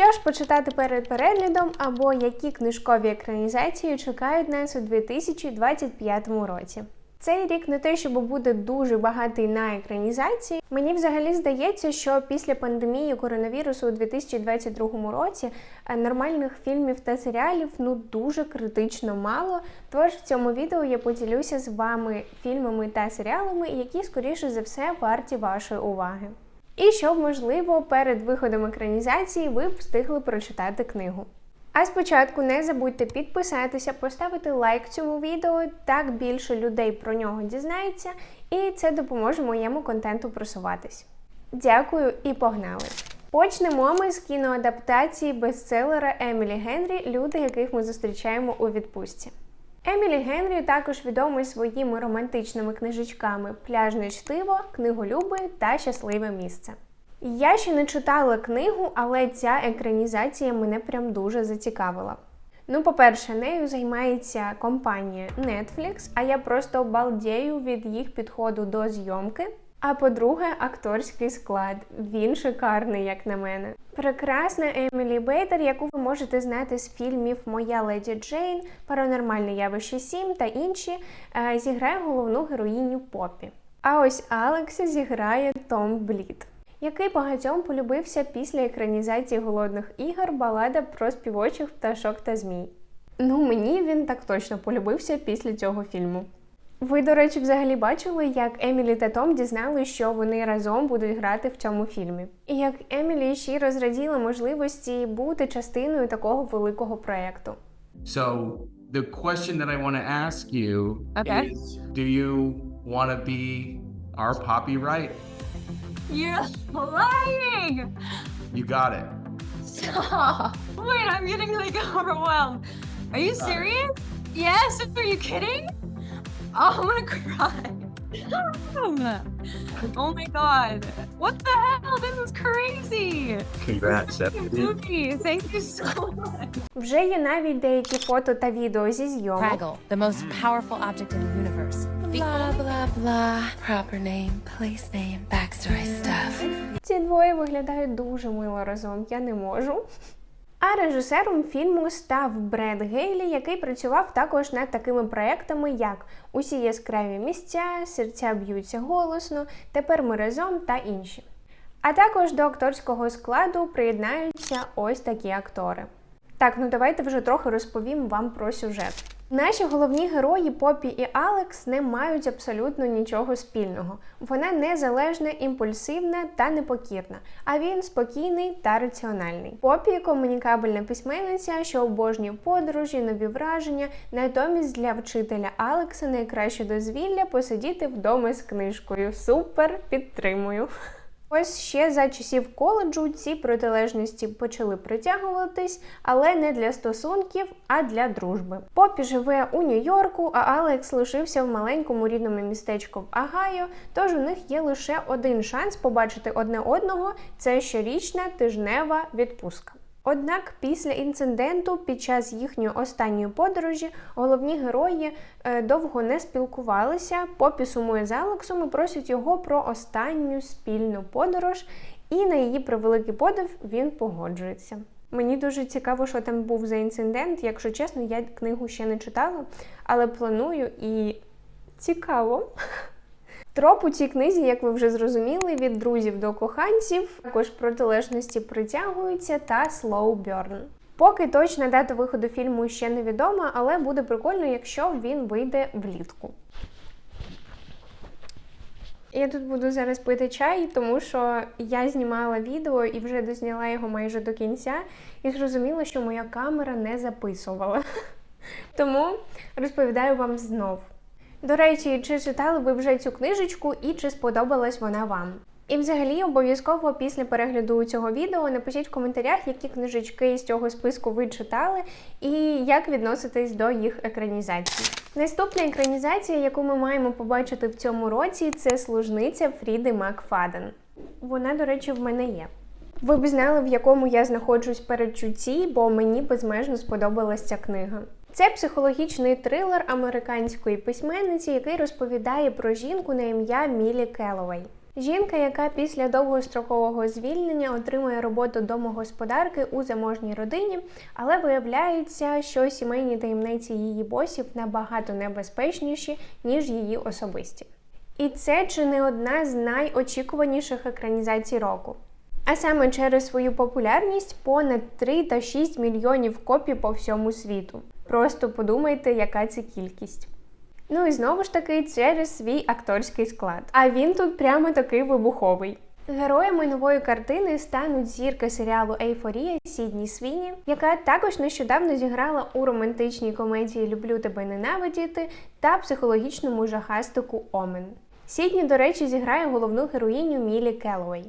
Що ж почитати перед переглядом, або які книжкові екранізації чекають нас у 2025 році? Цей рік не те, щоб буде дуже багатий на екранізації. Мені взагалі здається, що після пандемії коронавірусу у 2022 році е, нормальних фільмів та серіалів ну дуже критично мало. Тож в цьому відео я поділюся з вами фільмами та серіалами, які скоріше за все варті вашої уваги. І щоб, можливо, перед виходом екранізації ви б встигли прочитати книгу. А спочатку не забудьте підписатися, поставити лайк цьому відео, так більше людей про нього дізнається, і це допоможе моєму контенту просуватись. Дякую і погнали! Почнемо ми з кіноадаптації бестселера Емілі Генрі Люди, яких ми зустрічаємо у відпустці. Емілі Генрі також відомий своїми романтичними книжечками Пляжне чтиво, книголюби та щасливе місце. Я ще не читала книгу, але ця екранізація мене прям дуже зацікавила. Ну, по-перше, нею займається компанія Netflix, а я просто балдею від їх підходу до зйомки. А по-друге, акторський склад. Він шикарний, як на мене. Прекрасна Емілі Бейтер, яку ви можете знати з фільмів Моя леді Джейн, Паранормальне явище 7 та інші, е, зіграє головну героїню Попі. А ось Алекса зіграє Том Блід який багатьом полюбився після екранізації голодних ігор балада про співочих пташок та змій. Ну, мені він так точно полюбився після цього фільму. Ви, до речі, взагалі бачили, як Емілі та Том дізнали, що вони разом будуть грати в цьому фільмі. І як Емілі щиро зраділа можливості бути частиною такого великого проєкту. So the question that I want to ask you Okay. is do you want to be our Poppy Right? You're lying! You got it. Stop! Wait, I'm getting like overwhelmed. Are you serious? Yes? Are you kidding? Oh, I'm gonna cry. oh my god. What the hell? This is crazy. Congrats, Movie. Thank you so much. Вже є навіть деякі фото та відео зі зйомок. Fraggle, the most powerful object in the universe. Blah, blah, blah. Proper name, place name, backstory stuff. Ці двоє виглядають дуже мило разом, я не можу. А режисером фільму став Бред Гейлі, який працював також над такими проектами, як Усі яскраві місця, серця б'ються голосно, тепер ми разом та інші. А також до акторського складу приєднаються ось такі актори. Так, ну давайте вже трохи розповім вам про сюжет. Наші головні герої Попі і Алекс не мають абсолютно нічого спільного. Вона незалежна, імпульсивна та непокірна, а він спокійний та раціональний. Попі комунікабельна письменниця, що обожнює подорожі, нові враження. Натомість для вчителя Алекса найкраще дозвілля посидіти вдома з книжкою. Супер, підтримую. Ось ще за часів коледжу ці протилежності почали притягуватись, але не для стосунків, а для дружби. Попі живе у Нью-Йорку, а Алекс лишився в маленькому рідному містечку в Агайо, тож у них є лише один шанс побачити одне одного це щорічна тижнева відпустка. Однак після інциденту під час їхньої останньої подорожі головні герої е, довго не спілкувалися. Попі сумує з Алексом і просить його про останню спільну подорож, і на її превеликий подив він погоджується. Мені дуже цікаво, що там був за інцидент. Якщо чесно, я книгу ще не читала, але планую і цікаво. Троп у цій книзі, як ви вже зрозуміли, від друзів до коханців, також протилежності притягуються та slow burn. Поки точна дата виходу фільму ще невідома, але буде прикольно, якщо він вийде влітку. Я тут буду зараз пити чай, тому що я знімала відео і вже дозняла його майже до кінця, і зрозуміла, що моя камера не записувала. Тому розповідаю вам знов. До речі, чи читали ви вже цю книжечку і чи сподобалась вона вам? І взагалі обов'язково після перегляду цього відео напишіть в коментарях, які книжечки з цього списку ви читали і як відноситесь до їх екранізації. Наступна екранізація, яку ми маємо побачити в цьому році, це служниця Фріди Макфаден. Вона, до речі, в мене є. Ви б знали, в якому я знаходжусь передчутті, бо мені безмежно сподобалась ця книга. Це психологічний трилер американської письменниці, який розповідає про жінку на ім'я Мілі Келлоуей. Жінка, яка після довгострокового звільнення отримує роботу домогосподарки у заможній родині, але виявляється, що сімейні таємниці її босів набагато небезпечніші, ніж її особисті. І це чи не одна з найочікуваніших екранізацій року. А саме через свою популярність понад 3 та 6 мільйонів копій по всьому світу. Просто подумайте, яка це кількість. Ну і знову ж таки через свій акторський склад. А він тут прямо такий вибуховий. Героями нової картини стануть зірка серіалу Ейфорія Сідні Свіні, яка також нещодавно зіграла у романтичній комедії Люблю тебе ненавидіти та психологічному жахастику Омен. Сідні, до речі, зіграє головну героїню Мілі Келлоуей.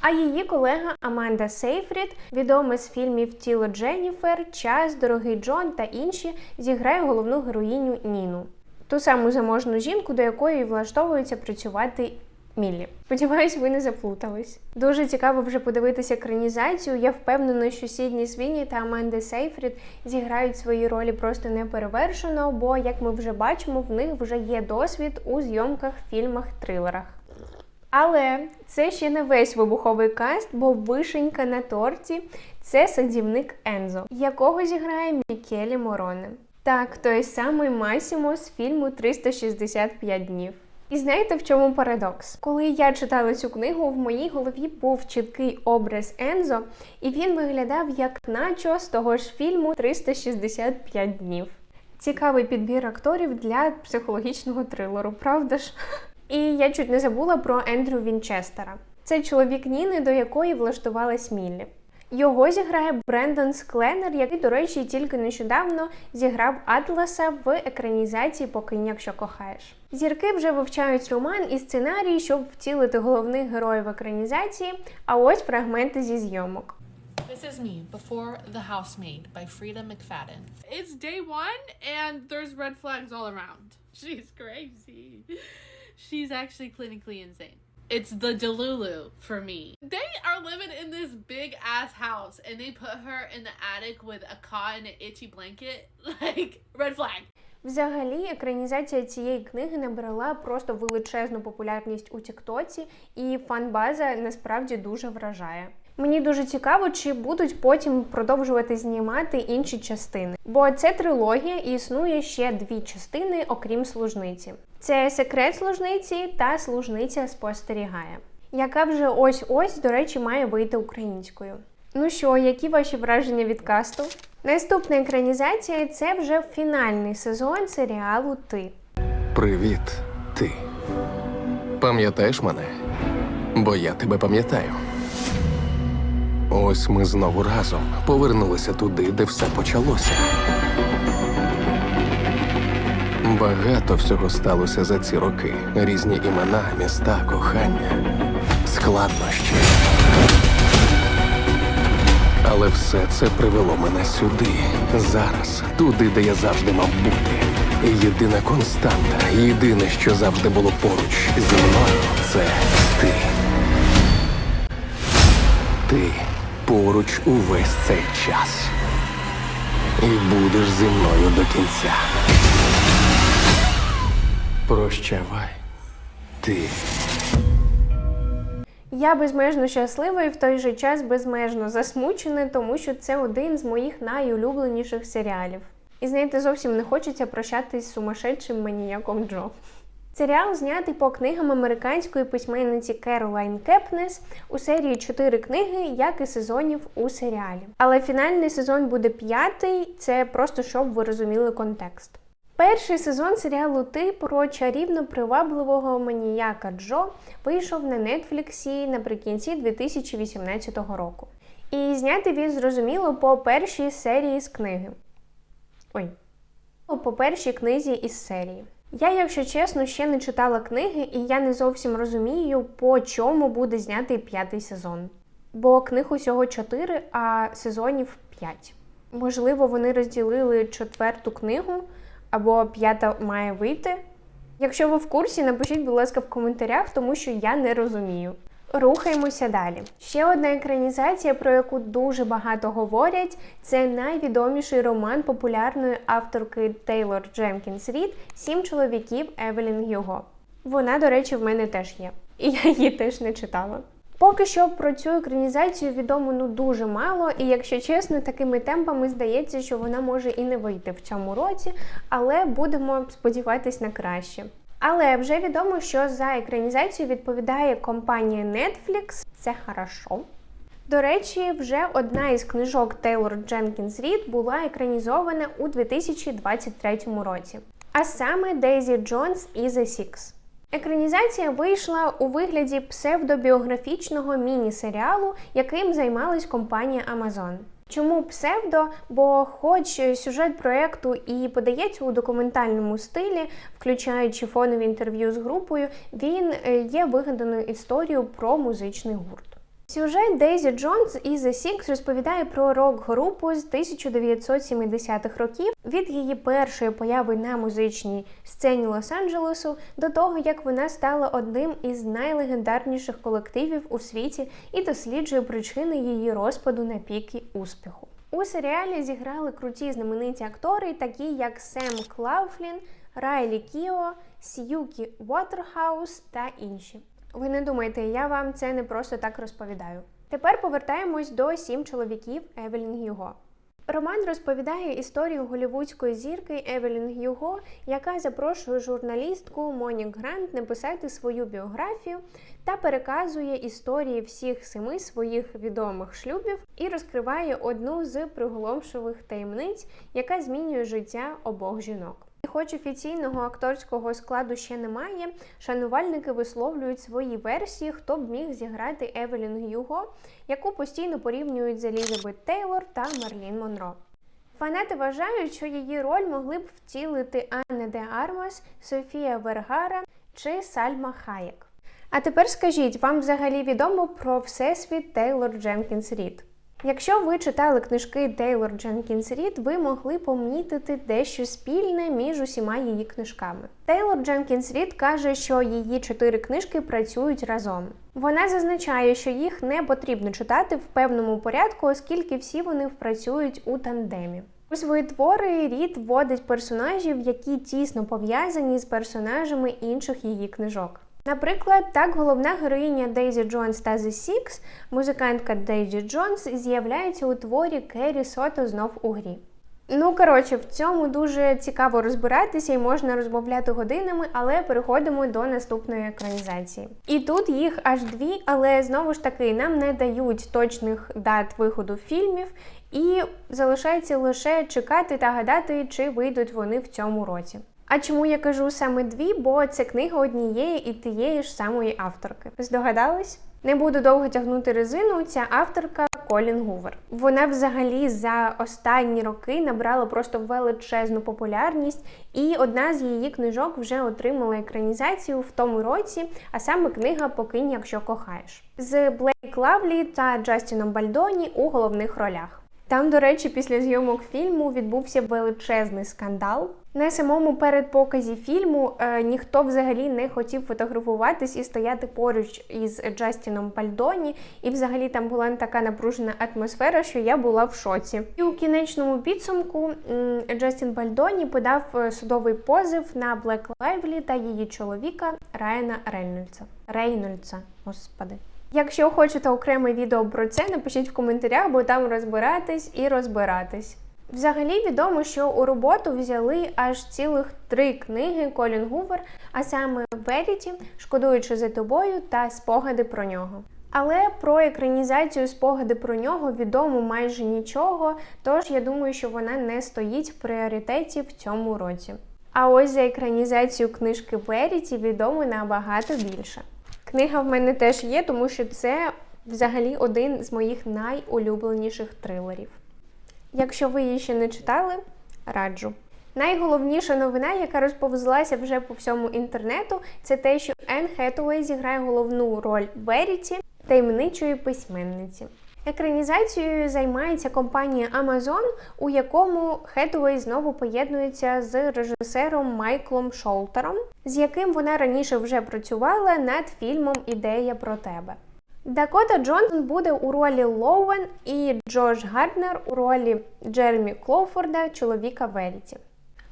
А її колега Аманда Сейфрід, відома з фільмів Тіло Дженніфер, Час, Дорогий Джон та інші, зіграє головну героїню Ніну, ту саму заможну жінку, до якої влаштовується працювати Міллі. Сподіваюсь, ви не заплутались. Дуже цікаво вже подивитися екранізацію. Я впевнена, що Сідні Свіні та Аманда Сейфрід зіграють свої ролі просто неперевершено, бо, як ми вже бачимо, в них вже є досвід у зйомках, фільмах, трилерах. Але це ще не весь вибуховий каст, бо вишенька на торті це садівник Ензо, якого зіграє Мікелі Мороне. Так, той самий Масімо з фільму 365 днів. І знаєте, в чому парадокс? Коли я читала цю книгу, в моїй голові був чіткий образ Ензо, і він виглядав як начо з того ж фільму 365 днів. Цікавий підбір акторів для психологічного трилеру, правда ж? І я чуть не забула про Ендрю Вінчестера. Це чоловік Ніни, до якої влаштувалась Міллі. Його зіграє Брендон Скленер, який, до речі, тільки нещодавно зіграв Атласа в екранізації «Покинь, якщо кохаєш. Зірки вже вивчають роман і сценарій, щоб втілити головних героїв екранізації. А ось фрагменти зі зйомок. This is me before the housemaid by Frida McFadden. It's day one and there's red flags all around. She's crazy. She's actually clinically insane. It's the Delulu for me. They are living in this big ass house and they put her in the attic with a cot and an itchy blanket. Like, red flag. Взагалі, екранізація цієї книги набрала просто величезну популярність у Тіктоці, і фан-база насправді дуже вражає. Мені дуже цікаво, чи будуть потім продовжувати знімати інші частини, бо це трилогія і існує ще дві частини, окрім служниці. Це секрет служниці та служниця спостерігає, яка вже ось ось, до речі, має вийти українською. Ну що, які ваші враження від касту? Наступна екранізація це вже фінальний сезон серіалу Ти. Привіт, ти. Пам'ятаєш мене? Бо я тебе пам'ятаю. Ось ми знову разом повернулися туди, де все почалося. Багато всього сталося за ці роки: різні імена, міста, кохання, складнощі. Але все це привело мене сюди, зараз, туди, де я завжди мав бути. Єдина константа, єдине, що завжди було поруч зі мною, це ти. Ти поруч увесь цей час. І будеш зі мною до кінця. Прощавай, ти. Я безмежно щаслива і в той же час безмежно засмучена, тому що це один з моїх найулюбленіших серіалів. І знаєте, зовсім не хочеться прощатись з сумасшедшим маніяком Джо. Серіал знятий по книгам американської письменниці Керолайн Кепнес у серії чотири книги, як і сезонів у серіалі. Але фінальний сезон буде п'ятий. Це просто щоб ви розуміли контекст. Перший сезон серіалу Ти про чарівно привабливого маніяка Джо вийшов на Нетфліксі наприкінці 2018 року. І знятий він зрозуміло по першій серії з книги. Ой, по першій книзі із серії. Я, якщо чесно, ще не читала книги, і я не зовсім розумію, по чому буде знятий п'ятий сезон. Бо книг усього чотири, а сезонів п'ять. Можливо, вони розділили четверту книгу, або п'ята має вийти. Якщо ви в курсі, напишіть, будь ласка, в коментарях, тому що я не розумію. Рухаємося далі. Ще одна екранізація, про яку дуже багато говорять, це найвідоміший роман популярної авторки Тейлор Дженкінс Рід Сім чоловіків Евелін Гюго. Вона, до речі, в мене теж є. і я її теж не читала. Поки що про цю екранізацію відомо ну дуже мало, і якщо чесно, такими темпами здається, що вона може і не вийти в цьому році, але будемо сподіватись на краще. Але вже відомо, що за екранізацію відповідає компанія Netflix. Це хорошо. До речі, вже одна із книжок Тейлор Дженкінс Рід була екранізована у 2023 році. А саме Дейзі Джонс і The Six. Екранізація вийшла у вигляді псевдобіографічного міні-серіалу, яким займалась компанія Amazon. Чому псевдо? Бо, хоч сюжет проекту і подається у документальному стилі, включаючи фонові інтерв'ю з групою, він е, є вигаданою історією про музичний гурт. Сюжет Дейзі Джонс і The Six розповідає про рок-групу з 1970-х років від її першої появи на музичній сцені Лос-Анджелесу до того, як вона стала одним із найлегендарніших колективів у світі і досліджує причини її розпаду на піки успіху. У серіалі зіграли круті знамениті актори, такі як Сем Клауфлін, Райлі Кіо, Сьюкі Уотерхаус та інші. Ви не думайте, я вам це не просто так розповідаю. Тепер повертаємось до сім чоловіків Евелін Гюго. Роман розповідає історію голівудської зірки Евелін Гюго, яка запрошує журналістку Монік Грант написати свою біографію та переказує історії всіх семи своїх відомих шлюбів і розкриває одну з приголомшливих таємниць, яка змінює життя обох жінок. Хоч офіційного акторського складу ще немає, шанувальники висловлюють свої версії, хто б міг зіграти Евелін Гюго, яку постійно порівнюють з Елізабет Тейлор та Марлін Монро. Фанати вважають, що її роль могли б втілити Анна де Армас, Софія Вергара чи Сальма Хаєк. А тепер скажіть, вам взагалі відомо про всесвіт Тейлор Дженкінс Рід? Якщо ви читали книжки Тейлор Дженкінс Рід, ви могли помітити дещо спільне між усіма її книжками. Тейлор Дженкінс Рід каже, що її чотири книжки працюють разом. Вона зазначає, що їх не потрібно читати в певному порядку, оскільки всі вони працюють у тандемі. У свої твори Рід вводить персонажів, які тісно пов'язані з персонажами інших її книжок. Наприклад, так головна героїня Дейзі Джонс та The Six, музикантка Дейзі Джонс, з'являється у творі Керрі Сото знов у грі. Ну, коротше, в цьому дуже цікаво розбиратися і можна розмовляти годинами, але переходимо до наступної екранізації. І тут їх аж дві, але знову ж таки нам не дають точних дат виходу фільмів, і залишається лише чекати та гадати, чи вийдуть вони в цьому році. А чому я кажу саме дві? Бо це книга однієї і тієї ж самої авторки. Здогадались? Не буду довго тягнути резину. Ця авторка Колін Гувер. Вона взагалі за останні роки набрала просто величезну популярність, і одна з її книжок вже отримала екранізацію в тому році, а саме книга Покинь, якщо кохаєш з Блейк Лавлі та Джастіном Бальдоні у головних ролях. Там, до речі, після зйомок фільму відбувся величезний скандал. На самому передпоказі фільму е, ніхто взагалі не хотів фотографуватись і стояти поруч із Джастіном Бальдоні, і взагалі там була така напружена атмосфера, що я була в шоці. І у кінечному підсумку Джастін Бальдоні подав е, судовий позов на Блек Лайвлі та її чоловіка Райана Рейнольдса. Рейнольдса, господи. Якщо хочете окреме відео про це, напишіть в коментарях, бо там розбиратись і розбиратись. Взагалі відомо, що у роботу взяли аж цілих три книги Колін Гувер, а саме Веріті, Шкодуючи за тобою та Спогади про нього. Але про екранізацію спогади про нього відомо майже нічого, тож я думаю, що вона не стоїть в пріоритеті в цьому році. А ось за екранізацію книжки Веріті відомо набагато більше. Книга в мене теж є, тому що це взагалі один з моїх найулюбленіших трилерів. Якщо ви її ще не читали, раджу. Найголовніша новина, яка розповзлася вже по всьому інтернету, це те, що Енн Хетуей зіграє головну роль Веріті, таємничої письменниці. Екранізацією займається компанія Amazon, у якому Хетуей знову поєднується з режисером Майклом Шолтером, з яким вона раніше вже працювала над фільмом Ідея про тебе. Дакота Джонсон буде у ролі Лоуен і Джош Гарднер у ролі Джеремі Клоуфорда, чоловіка Веріті.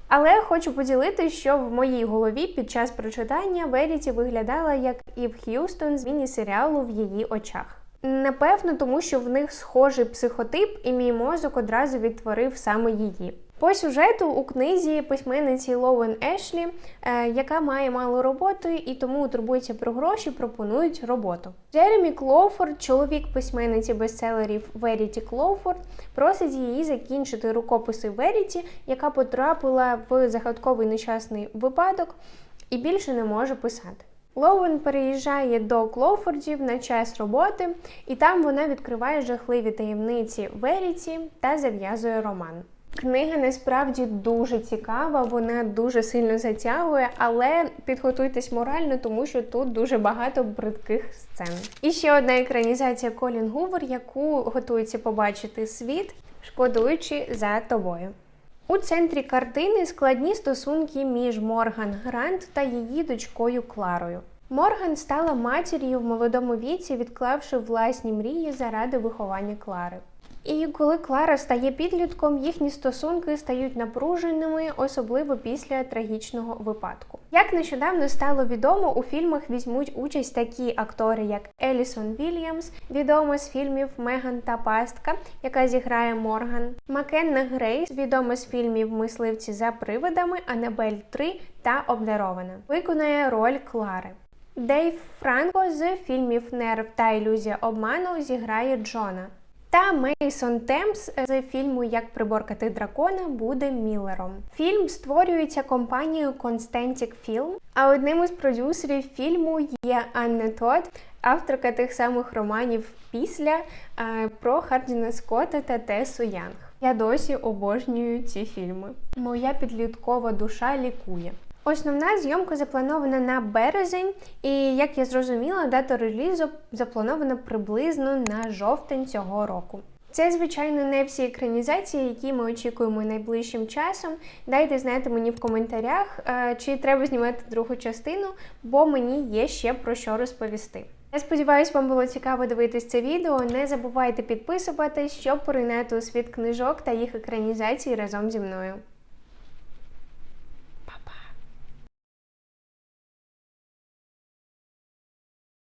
Але хочу поділитися, що в моїй голові під час прочитання Веріті виглядала як Ів Х'юстон з міні-серіалу в її очах. Напевно, тому що в них схожий психотип, і мій мозок одразу відтворив саме її. По сюжету у книзі письменниці Лоуен Ешлі, е, яка має мало роботи і тому турбується про гроші, пропонують роботу. Джеремі Клоуфорд, чоловік письменниці бестселерів Веріті Клоуфорд, просить її закінчити рукописи Веріті, яка потрапила в загадковий нещасний випадок і більше не може писати. Лоуен переїжджає до Клоуфордів на час роботи, і там вона відкриває жахливі таємниці Веріті та зав'язує роман. Книга насправді дуже цікава, вона дуже сильно затягує, але підготуйтесь морально, тому що тут дуже багато бридких сцен. І ще одна екранізація Колін Гувер, яку готується побачити світ, шкодуючи за тобою. У центрі картини складні стосунки між Морган Грант та її дочкою Кларою. Морган стала матір'ю в молодому віці, відклавши власні мрії заради виховання Клари. І коли Клара стає підлітком, їхні стосунки стають напруженими, особливо після трагічного випадку. Як нещодавно стало відомо, у фільмах візьмуть участь такі актори, як Елісон Вільямс, відома з фільмів Меган та Пастка, яка зіграє Морган, Макенна Грейс, відома з фільмів Мисливці за привидами, Анабель 3 та Обдарована, виконає роль Клари. Дейв Франко з фільмів Нерв та ілюзія обману зіграє Джона. Та Мейсон Темс з фільму Як приборкати дракона буде Міллером. Фільм створюється компанією Constantic Film, а одним із продюсерів фільму є Анна Тот, авторка тих самих романів після е, про Хардіна Скотта та Тесу Янг. Я досі обожнюю ці фільми. Моя підліткова душа лікує. Основна зйомка запланована на березень, і як я зрозуміла, дата релізу запланована приблизно на жовтень цього року. Це, звичайно, не всі екранізації, які ми очікуємо найближчим часом. Дайте знати мені в коментарях, е, чи треба знімати другу частину, бо мені є ще про що розповісти. Я сподіваюся, вам було цікаво дивитись це відео. Не забувайте підписуватись, щоб поринати у світ книжок та їх екранізацій разом зі мною.